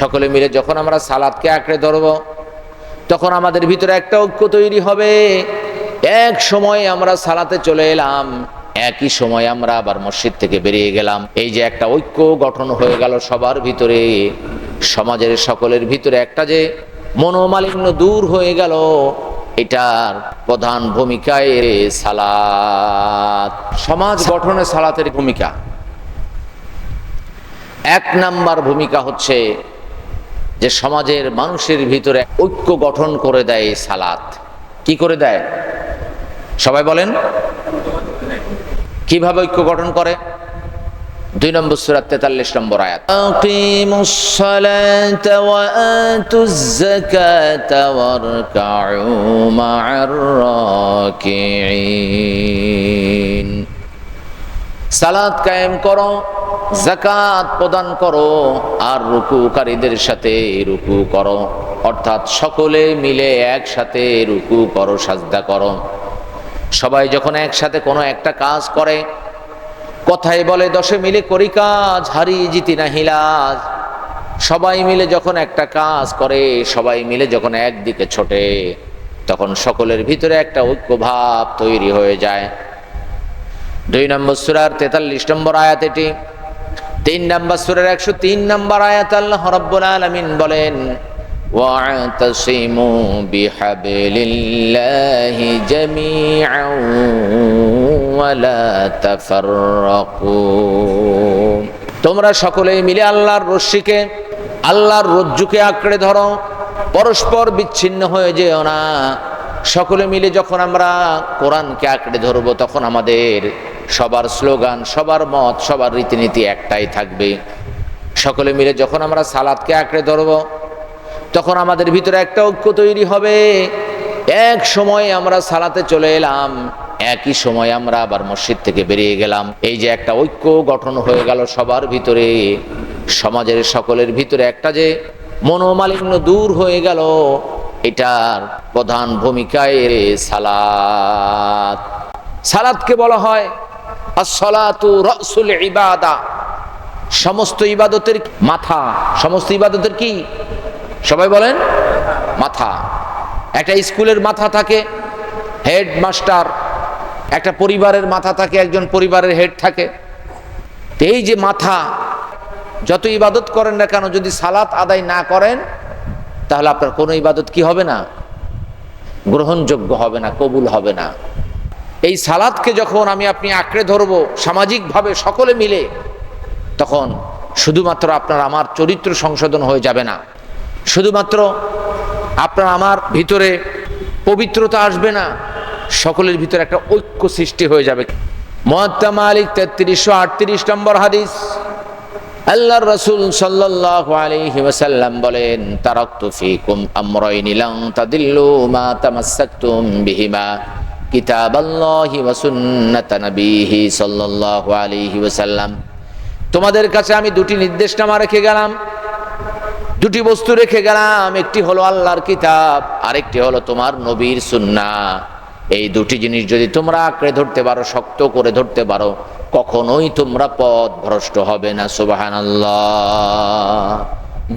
সকলে মিলে যখন আমরা সালাদকে আঁকড়ে ধরব, তখন আমাদের ভিতরে একটা ঐক্য তৈরি হবে। এক সময় আমরা সালাতে চলে এলাম, একই সময় আমরা আবার মসজিদ থেকে বেরিয়ে গেলাম। এই যে একটা ঐক্য গঠন হয়ে গেল সবার ভিতরে, সমাজের সকলের ভিতরে একটা যে মনোমালিন্য দূর হয়ে গেল, এটার প্রধান ভূমিকায় সালাত। সমাজ গঠনে সালাতের ভূমিকা। এক নাম্বার ভূমিকা হচ্ছে যে সমাজের মানুষের ভিতরে ঐক্য গঠন করে দেয় সালাত। কি করে দেয়? সবাই বলেন। কীভাবে ঐক্য গঠন করে? দুই নম্বর সুরা তেতাল্লিশ নম্বর আয়াত। সালাদ কায়েম করো। জাকাত প্রদান করো আর রুকুকারীদের সাথে রুকু করো। অর্থাৎ সকলে মিলে একসাথে রুকু করো, সাজদা করো। সবাই যখন একসাথে কোনো একটা কাজ করে, কথায় বলে, দশে মিলে করি কাজ হারি জিতি না হিলাজ। সবাই মিলে যখন একটা কাজ করে, সবাই মিলে যখন একদিকে ছোটে, তখন সকলের ভিতরে একটা ঐক্য ভাব তৈরি হয়ে যায়। দুই নম্বর সুরার তেতাল্লিশ নম্বর আয়াত এটি তিন নম্বর সুরের একশো তিন নম্বর আয়াত আল্লাহ রব্বুল আলমিন বলেন واعتصموا بحبل الله جميعا ولا تفرقوا তোমরা সকলেই মিলে আল্লাহর রশ্মিকে আল্লাহর রজ্জুকে আঁকড়ে ধরো পরস্পর বিচ্ছিন্ন হয়ে যেও না সকলে মিলে যখন আমরা কোরআনকে আঁকড়ে ধরবো তখন আমাদের সবার স্লোগান, সবার মত, সবার রীতিনীতি একটাই থাকবে। সকলে মিলে যখন আমরা সালাদকে আঁকড়ে ধরবো, তখন আমাদের ভিতরে একটা ঐক্য তৈরি হবে। এক সময় আমরা সালাতে চলে এলাম, একই সময় আমরা আবার মসজিদ থেকে বেরিয়ে গেলাম। এই যে একটা ঐক্য গঠন হয়ে গেল সবার ভিতরে, সমাজের সকলের ভিতরে একটা যে মনোমালিন্য দূর হয়ে গেল, এটার প্রধান ভূমিকায় সালাত সালাদকে বলা হয় রসুল ইবাদা। সমস্ত ইবাদতের মাথা। সমস্ত ইবাদতের কি? সবাই বলেন, মাথা। একটা স্কুলের মাথা থাকে হেড মাস্টার একটা পরিবারের মাথা থাকে, একজন পরিবারের হেড থাকে। এই যে মাথা, যত ইবাদত করেন না কেন, যদি সালাত আদায় না করেন, তাহলে আপনার কোনো ইবাদত কি হবে না? গ্রহণযোগ্য হবে না, কবুল হবে না। এই সালাদকে যখন আমি আপনি আঁকড়ে ধরবো, সামাজিকভাবে সকলে মিলে, তখন শুধুমাত্র আপনার আমার চরিত্র সংশোধন হয়ে যাবে না। শুধুমাত্র আপনার আমার ভিতরে পবিত্রতা আসবে না, সকলের ভিতরে একটা ঐক্য সৃষ্টি হয়ে যাবে। মহাত্মা মালিক তেত্রিশশো আটত্রিশ নম্বর হাদিস। আল্লাহর রসুল আলাইহি ওয়াসাল্লাম বলেন, তারাকতু ফিকুম আমরাইন, লান তাদিল্লু মা তামাসসাকতুম বিহিমা। কিতাবাল্লাহি ওয়া সুন্নাত নবীহি সাল্লাল্লাহু আলাইহি ওয়াসাল্লাম। তোমাদের কাছে আমি দুটি নির্দেশনামা রেখে গেলাম। দুটি বস্তু রেখে গেলাম। একটি হলো আল্লাহর কিতাব, আরেকটি হলো তোমার নবীর সুন্না। এই দুটি জিনিস যদি তোমরা আঁকড়ে ধরতে পারো, শক্ত করে ধরতে পারো, কখনোই তোমরা পথ ভ্রষ্ট হবে না সুবাহান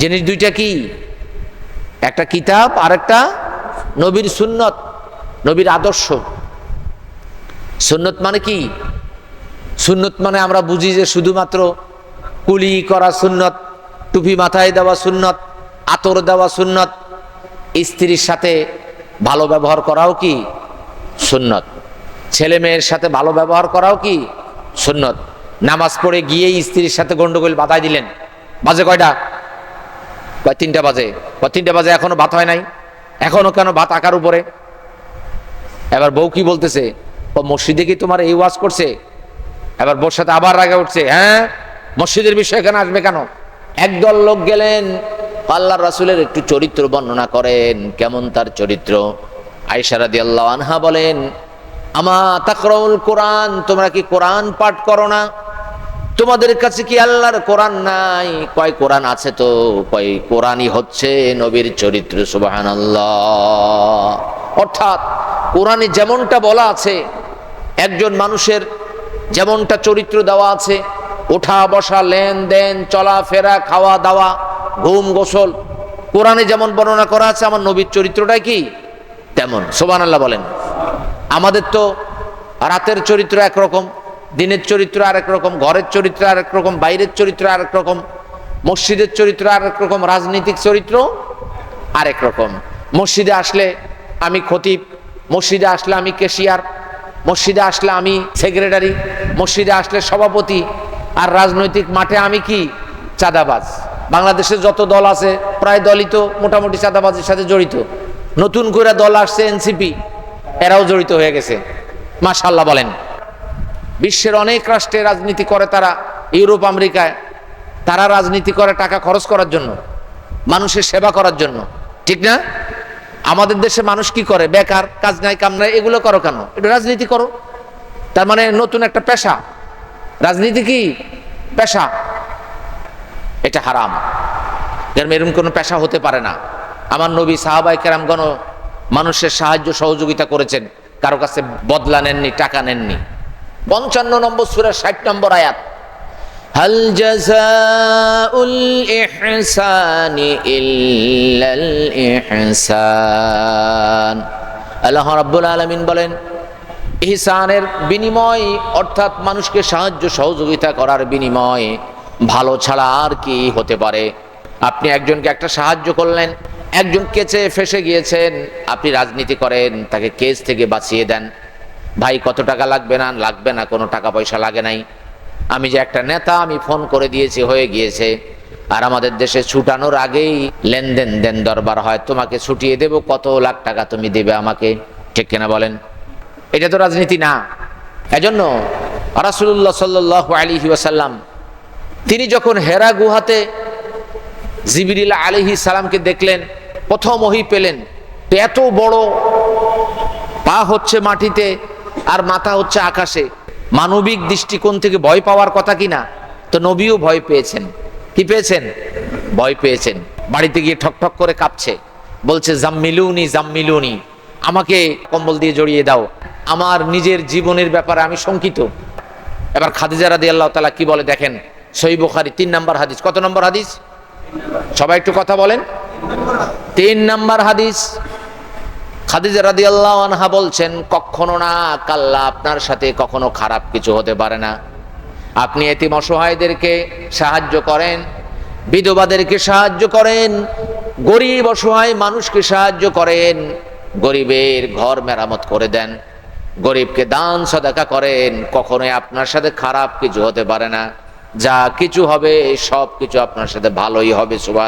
জিনিস দুইটা কি? একটা কিতাব আর একটা নবীর সুন্নত, নবীর আদর্শ। সুন্নত মানে কি? সুন্নত মানে আমরা বুঝি যে শুধুমাত্র কুলি করা সুন্নত, টুপি মাথায় দেওয়া সুন্নত, আতর দেওয়া সুন্নত, স্ত্রীর সাথে ভালো ব্যবহার করাও কি? সুন্নত। ছেলে মেয়ের সাথে ভালো ব্যবহার করাও কি? সুন্নত। নামাজ পড়ে গিয়ে স্ত্রীর সাথে গন্ডগোল বাধাই দিলেন। বাজে কয়টা? কয় তিনটা বাজে। কয় তিনটা বাজে এখনও ভাত হয় নাই? এখনও কেন ভাত আকার উপরে? এবার বউ কি বলতেছে? ও মসজিদে কি তোমার এই ওয়াজ করছে? এবার বোর আবার রাগে উঠছে হ্যাঁ? মসজিদের বিষয় এখানে আসবে কেন? একদল লোক গেলেন আল্লাহ রাসুলের একটু চরিত্র বর্ণনা করেন, কেমন তার চরিত্র? আইসারাদি আল্লাহ আনহা বলেন, আমা তাকরাউল কোরআন, তোমরা কি কোরআন পাঠ করো না? তোমাদের কাছে কি আল্লাহর কোরআন নাই? কয় কোরআন আছে তো, কয় কোরআনই হচ্ছে নবীর চরিত্র সুবাহান অর্থাৎ কোরআনে যেমনটা বলা আছে একজন মানুষের যেমনটা চরিত্র দেওয়া আছে, ওঠা, বসা, লেনদেন, চলাফেরা, খাওয়া, দাওয়া, ঘুম, গোসল, কোরআনে যেমন বর্ণনা করা আছে, আমার নবীর চরিত্রটাই কি? তেমন। সোবান আল্লাহ বলেন। আমাদের তো রাতের চরিত্র একরকম, দিনের চরিত্র আরেক রকম ঘরের চরিত্র আরেক রকম বাইরের চরিত্র আরেক রকম মসজিদের চরিত্র আরেক রকম রাজনৈতিক চরিত্র আরেক রকম মসজিদে আসলে আমি খতিব, মসজিদে আসলে আমি কেশিয়ার মসজিদে আসলে আমি সেক্রেটারি, মসজিদে আসলে সভাপতি, আর রাজনৈতিক মাঠে আমি কি? চাঁদাবাজ। বাংলাদেশের যত দল আছে, প্রায় দলই তো মোটামুটি চাঁদাবাজের সাথে জড়িত। নতুন করে দল আসছে এনসিপি, এরাও জড়িত হয়ে গেছে। মাশাল্লাহ বলেন। বিশ্বের অনেক রাষ্ট্রে রাজনীতি করে তারা, ইউরোপ, আমেরিকায়। তারা রাজনীতি করে টাকা খরচ করার জন্য, মানুষের সেবা করার জন্য। ঠিক না? আমাদের দেশে মানুষ কি করে? বেকার, কাজ নাই, কাম নাই, এগুলো করো কেন? এটা রাজনীতি করো। তার মানে নতুন একটা পেশা। রাজনীতি কি? পেশা। এটা হারাম। এরম এরকম কোনো পেশা হতে পারে না। আমার নবী সাহাবাই কেরামগণ মানুষের সাহায্য সহযোগিতা করেছেন। কারও কাছে বদলা নেননি, টাকা নেননি। পঞ্চান্ন নম্বর সুরের ষাট নম্বর আয়াত। هل جزاء الإحسان إلا الإحسان আল্লাহ রাব্বুল আলামিন বলেন ইহসানের বিনিময় অর্থাৎ মানুষকে সাহায্য সহযোগিতা করার বিনিময় ভালো ছাড়া আর কি হতে পারে আপনি একজনকে একটা সাহায্য করলেন একজন কেচে ফেসে গিয়েছেন আপনি রাজনীতি করেন তাকে কেস থেকে বাঁচিয়ে দেন ভাই কত টাকা লাগবে না লাগবে না কোনো টাকা পয়সা লাগে নাই আমি যে একটা নেতা, আমি ফোন করে দিয়েছি, হয়ে গিয়েছে। আর আমাদের দেশে ছুটানোর আগেই লেনদেন দেন দরবার হয়। তোমাকে ছুটিয়ে দেব, কত লাখ টাকা তুমি দেবে আমাকে? ঠিক কিনা বলেন? এটা তো রাজনীতি না। এজন্য রাসুল্লাহ সাল্লাহ আলী ওয়াসাল্লাম, তিনি যখন হেরা গুহাতে জিবিরিল আলিহি সালামকে দেখলেন, প্রথম ওহি পেলেন এত বড় পা হচ্ছে মাটিতে আর মাথা হচ্ছে আকাশে। মানবিক দৃষ্টিকোণ থেকে ভয় পাওয়ার কথা কিনা? তো নবীও ভয় পেয়েছেন। কি পেয়েছেন? ভয় পেয়েছেন। বাড়িতে গিয়ে ঠক ঠক করে কাঁপছে। বলছে, জাম্মিলুনি জাম্মিলুনি, আমাকে কম্বল দিয়ে জড়িয়ে দাও। আমার নিজের জীবনের ব্যাপারে আমি শঙ্কিত। এবার খাদিজা রাদি আল্লাহ তালা কি বলে দেখেন? সই বুখারি তিন নম্বর হাদিস। কত নম্বর হাদিস? সবাই একটু কথা বলেন। তিন নম্বর হাদিস। খাদিজা রাদি আল্লাহ আনহা বলছেন, কখনো না, কাল্লা আপনার সাথে কখনো খারাপ কিছু হতে পারে না। আপনি এতিম অসহায়দেরকে সাহায্য করেন, বিধবাদেরকে সাহায্য করেন, গরিব অসহায় মানুষকে সাহায্য করেন, গরিবের ঘর মেরামত করে দেন, গরিবকে দান সদাকা করেন, কখনোই আপনার সাথে খারাপ কিছু হতে পারে না। যা কিছু হবে সব কিছু আপনার সাথে ভালোই হবে সুবাহ